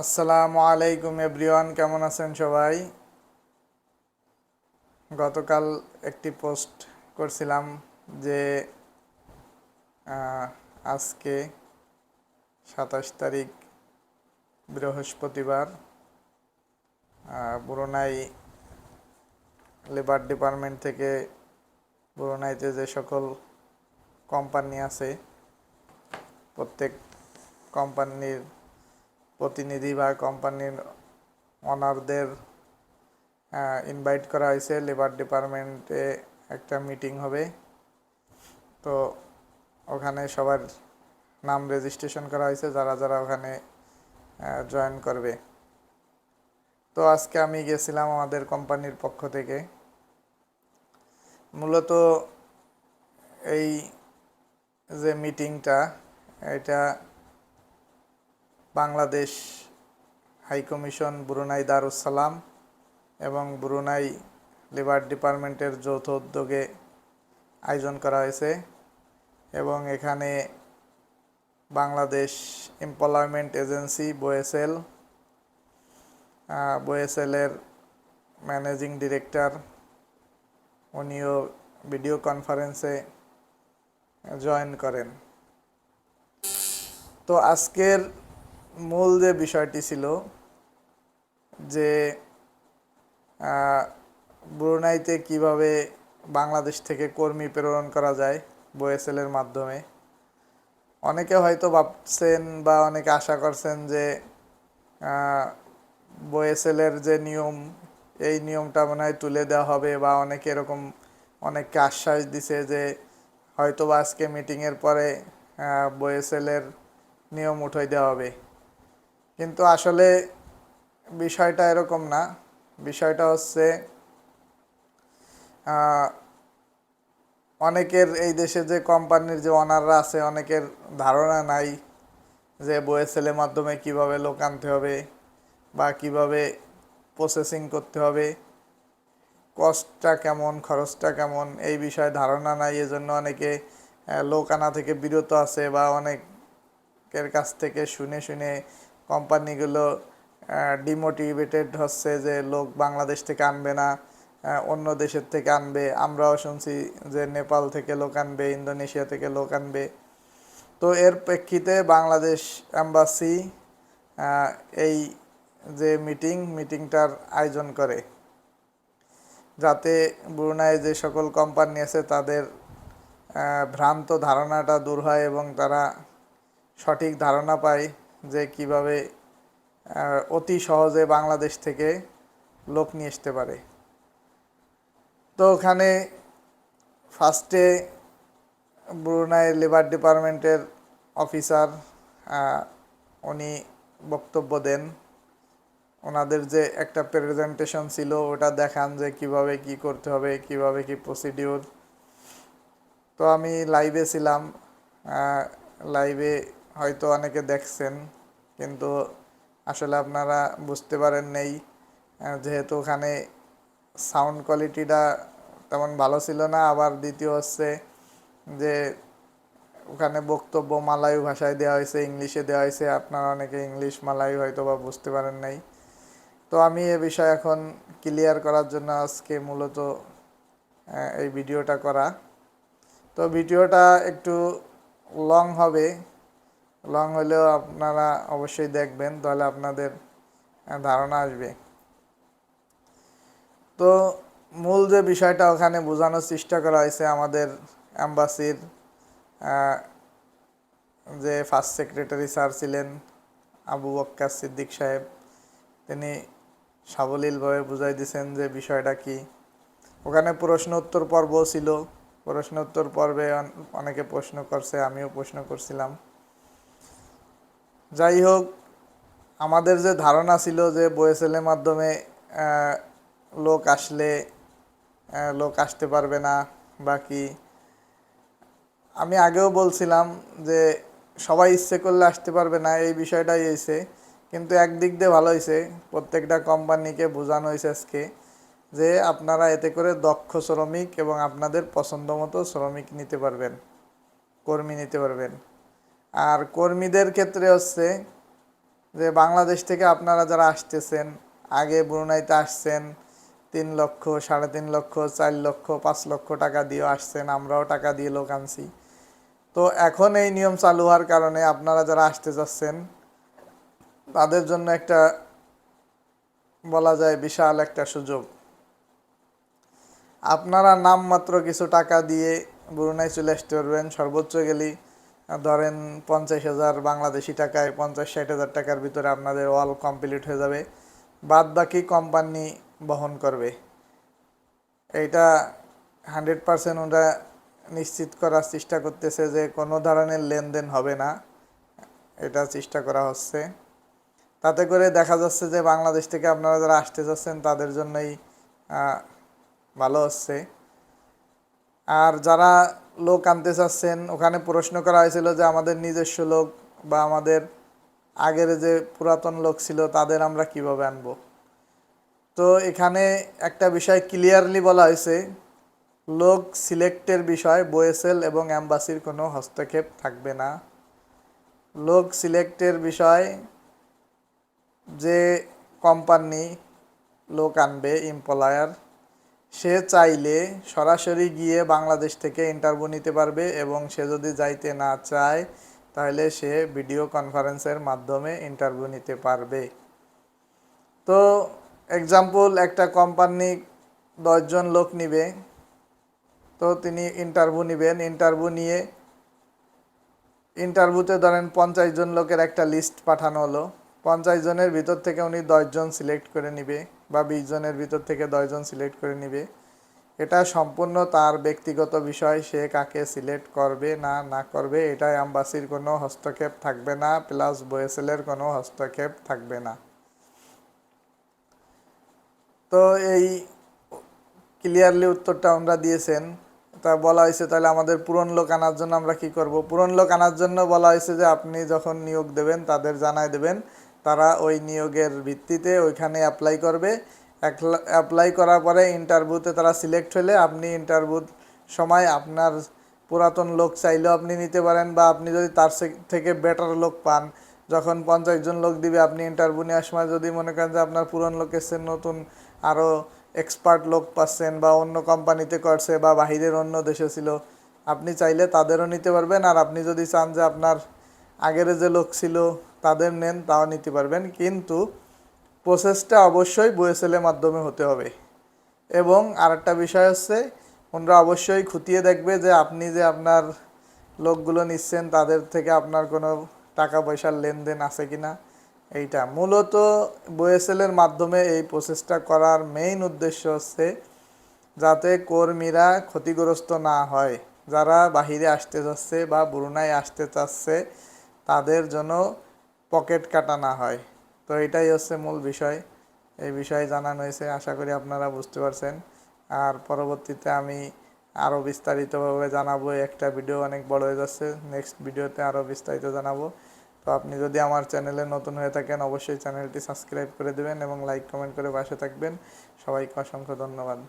আসসালামু আলাইকুম এভরিওয়ান, কেমন আছেন সবাই? গতকাল একটি পোস্ট করছিলাম যে আজকে সাতাশ তারিখ, বৃহস্পতিবার ব্রুনাই লেবার ডিপার্টমেন্ট থেকে ব্রুনাইতে যে সকল কোম্পানি আছে, প্রত্যেক কোম্পানির প্রতিনিধি বা কোম্পানির অনারদের ইনভাইট করা হয়েছে। লেবার ডিপার্টমেন্টে একটা মিটিং হবে। তো ওখানে সবার নাম রেজিস্ট্রেশন করা হয়েছে, যারা যারা ওখানে জয়েন করবে। তো আজকে আমি গেছিলাম আমাদের কোম্পানির পক্ষ থেকে। মূলত এই যে মিটিংটা এটা Bangladesh high commission Brunei Darussalam এবং ব্রুনাই লেবার ডিপার্টমেন্টের যৌথ উদ্যোগে আয়োজন করা হয়েছে এবং এখানে বাংলাদেশ এমপ্লয়মেন্ট এজেন্সি বোয়েসেল বোয়েসেলের ম্যানেজিং ডিরেক্টর, উনিও ভিডিও কনফারেন্সে জয়েন করেন। তো আজকের মূল যে বিষয়টি ছিল যে ব্রুনাইতে কীভাবে বাংলাদেশ থেকে কর্মী প্রেরণ করা যায় বোয়েসেলের মাধ্যমে। অনেকে হয়তো ভাবছেন বা অনেকে আশা করছেন যে বোয়েসেলের যে নিয়ম, এই নিয়মটা মনে হয় তুলে দেওয়া হবে বা অনেকে এরকম অনেককে আশ্বাস দিছে যে হয়তো বা আজকে মিটিংয়ের পরে বোয়েসেলের নিয়ম উঠাই দেওয়া হবে। কিন্তু আসলে বিষয়টা এরকম না। বিষয়টা হচ্ছে অনেকের এই দেশে যে কোম্পানির যে অনাররা আছে, অনেকের ধারণা নাই যে বইয়েসেলের মাধ্যমে কীভাবে লোক আনতে হবে বা কীভাবে প্রসেসিং করতে হবে। কস্টটা কেমন, খরচটা কেমন, এই বিষয়ে ধারণা নাই। এজন্য অনেকে লোক আনা থেকে বিরত আছে বা অনেকের কাছ থেকে শুনে শুনে কোম্পানিগুলো ডিমোটিভেটেড হচ্ছে যে লোক বাংলাদেশ থেকে আনবে না অন্য দেশের থেকে আনবে। আমরাও শুনছি যে নেপাল থেকে লোক আনবে, ইন্দোনেশিয়া থেকে লোক আনবে। তো এর প্রেক্ষিতে বাংলাদেশ অ্যাম্বাসি এই যে মিটিং মিটিংটার আয়োজন করে। যাতে ব্রুনাই যে সকল কোম্পানি আছে, তাদের ভ্রান্ত ধারণাটা দূর হয় এবং তারা সঠিক ধারণা পায়। যে কীভাবে অতি সহজে বাংলাদেশ থেকে লোক নিয়ে আসতে পারে। তো ওখানে ফার্স্টে ব্রুনাই লেবার ডিপার্টমেন্টের অফিসার উনি বক্তব্য দেন। ওনাদের যে একটা প্রেজেন্টেশন ছিল, ওটা দেখান যে কীভাবে কি করতে হবে, কীভাবে কি প্রসিডিউর তো আমি লাইভে ছিলাম লাইভে হয়তো অনেকে দেখছেন, কিন্তু আসলে আপনারা বুঝতে পারেন নেই যেহেতু ওখানে সাউন্ড কোয়ালিটিটা তেমন ভালো ছিল না। আবার দ্বিতীয় হচ্ছে যে ওখানে বক্তব্য মালায়ু ভাষায় দেওয়া হয়েছে, ইংলিশে দেওয়া হয়েছে। আপনারা অনেকে ইংলিশ মালায়ু হয়তো বা বুঝতে পারেন নাই। তো আমি এ বিষয় এখন ক্লিয়ার করার জন্য আজকে মূলত এই ভিডিওটা করা। তো ভিডিওটা একটু লং হবে। লং হলেও আপনারা অবশ্যই দেখবেন, তাহলে আপনাদের ধারণা আসবে। তো মূল যে বিষয়টা ওখানে বোঝানোর চেষ্টা করা হয়েছে আমাদের অ্যাম্বাসির যে ফার্স্ট সেক্রেটারি স্যার ছিলেন আবু বক্কার সিদ্দিক সাহেব, তিনি সাবলীলভাবে বুঝাই দিয়েছেন যে বিষয়টা কি। ওখানে প্রশ্ন উত্তর পর্ব ছিল। প্রশ্ন উত্তর পর্বে অনেকে প্রশ্ন করছে, আমিও প্রশ্ন করছিলাম। যাই হোক আমাদের যে ধারণা ছিল যে বয়েসেলের মাধ্যমে লোক আসলে লোক আসতে পারবে না বা কি, আমি আগেও বলছিলাম যে সবাই ইচ্ছে করলে আসতে পারবে না, এই বিষয়টাই হয়েছে। কিন্তু একদিক দিয়ে ভালো হয়েছে, প্রত্যেকটা কোম্পানিকে বোঝানো হয়েছে আজকে যে আপনারা এতে করে দক্ষ শ্রমিক এবং আপনাদের পছন্দ মতো শ্রমিক নিতে পারবেন, কর্মী নিতে পারবেন। আর কর্মীদের ক্ষেত্রে হচ্ছে যে বাংলাদেশ থেকে আপনারা যারা আসতেছেন, আগে ব্রুনাইতে আসছেন, তিন লক্ষ, সাড়ে তিন লক্ষ, চার লক্ষ, পাঁচ লক্ষ টাকা দিয়ে আসছেন, আমরাও টাকা দিয়ে লোক আনছি। তো এখন এই নিয়ম চালু হওয়ার কারণে আপনারা যারা আসতে যাচ্ছেন, তাদের জন্য একটা বলা যায় বিশাল একটা সুযোগ। আপনারা নামমাত্র কিছু টাকা দিয়ে ব্রুনাই চলে আসতে পারবেন, সর্বোচ্চ গেলি ধরেন পঞ্চাশ হাজার বাংলাদেশি টাকায় পঞ্চাশ ষাট হাজার টাকার ভিতরে আপনাদের অল কমপ্লিট হয়ে যাবে। বাদ বাকি কোম্পানি বহন করবে। এইটা হান্ড্রেড পার্সেন্ট ওরা নিশ্চিত করার চেষ্টা করতেছে যে কোনো ধরনের লেনদেন হবে না। এটা চেষ্টা করা হচ্ছে। তাতে করে দেখা যাচ্ছে যে বাংলাদেশ থেকে আপনারা যারা আসতে চাচ্ছেন তাদের জন্যই ভালো হচ্ছে। আর যারা লোক আনতে চাচ্ছেন, ওখানে প্রশ্ন করা হয়েছিল যে আমাদের নিজস্ব লোক বা আমাদের আগের যে পুরাতন লোক ছিল, তাদের আমরা কীভাবে আনব? তো এখানে একটা বিষয় ক্লিয়ারলি বলা হয়েছে, লোক সিলেক্টের বিষয়, বোয়েসেল এবং অ্যাম্বাসির কোনো হস্তক্ষেপ থাকবে না। লোক সিলেক্টের বিষয় যে কোম্পানি লোক আনবে এমপ্লয়ার সে চাইলে সরাসরি গিয়ে বাংলাদেশ থেকে ইন্টারভিউ নিতে পারবে এবং সে যদি যাইতে না চায়, তাহলে সে ভিডিও কনফারেন্সের মাধ্যমে ইন্টারভিউ নিতে পারবে। তো এক্সাম্পল একটা কোম্পানি দশজন লোক নিবে, তো তিনি ইন্টারভিউ নেবেন। ইন্টারভিউ নিয়ে ইন্টারভিউতে ধরেন পঞ্চাশ জন লোকের একটা লিস্ট পাঠানো হলো। পঞ্চাশ জনের ভিতর থেকে উনি দশজন সিলেক্ট করে নিবে। বা বিশ জনের ভিতর থেকে দশজন সিলেক্ট করে নিবে। এটা সম্পূর্ণ তার ব্যক্তিগত বিষয়, সে কাকে সিলেক্ট করবে না না করবে এটা অ্যাম্বাসির কোনো হস্তক্ষেপ থাকবে না, প্লাস বয়েসেলের কোনো হস্তক্ষেপ থাকবে না। তো এই ক্লিয়ারলি উত্তরটা আমরা দিয়েছেন। তা বলা হয়েছে তাহলে আমাদের পুরন লোক আনার জন্য আমরা কি করব? পুরন লোক আনার জন্য বলা হয়েছে যে আপনি যখন নিয়োগ দেবেন, তাদের জানাই দেবেন। তারা ওই নিয়োগের ভিত্তিতে ওইখানে অ্যাপ্লাই করবে। অ্যাপ্লাই করার পরে ইন্টারভিউতে তারা সিলেক্ট হলে আপনি ইন্টারভিউ সময় আপনার পুরাতন লোক চাইলেও আপনি নিতে পারেন বা আপনি যদি তার থেকে বেটার লোক পান, যখন পঞ্চাশ জন লোক দিবে আপনি ইন্টারভিউ নেওয়ার সময় যদি মনে করেন যে আপনার পুরন লোক এসছেন নতুন আরও এক্সপার্ট লোক পাচ্ছেন বা অন্য কোম্পানিতে করছে বা বাহিরের অন্য দেশে ছিল, আপনি চাইলে তাদেরও নিতে পারবেন। আর আপনি যদি চান যে আপনার আগের যে লোক ছিল তাদের নেন তাও নিতে পারবেন। কিন্তু প্রসেসটা অবশ্যই বইএসএলের মাধ্যমে হতে হবে। এবং আরেকটা বিষয় হচ্ছে, ওনারা অবশ্যই খুঁটিয়ে দেখবে যে আপনি যে আপনার লোকগুলো নিচ্ছেন, তাদের থেকে আপনার কোনো টাকা পয়সার লেনদেন আছে কি না এইটা মূলত বইএসএলের মাধ্যমে এই প্রসেসটা করার মেইন উদ্দেশ্য হচ্ছে, যাতে কর্মীরা ক্ষতিগ্রস্ত না হয়। যারা বাহিরে আসতে চাচ্ছে বা ব্রুনাই আসতে চাচ্ছে, তাদের জন্য পকেট কাটা না হয়। তো এটাই হচ্ছে মূল বিষয়। এই বিষয়ে জানানো হয়েছে, আশা করি আপনারা বুঝতে পারছেন। আর পরবর্তীতে আমি আরও বিস্তারিতভাবে জানাব। একটা ভিডিও অনেক বড় হয়ে যাচ্ছে নেক্সট ভিডিওতে আরও বিস্তারিত জানাব। তো আপনি যদি আমার চ্যানেলে নতুন হয়ে থাকেন, অবশ্যই চ্যানেলটি সাবস্ক্রাইব করে দেবেন এবং লাইক কমেন্ট করে পাশে থাকবেন। সবাইকে অসংখ্য ধন্যবাদ।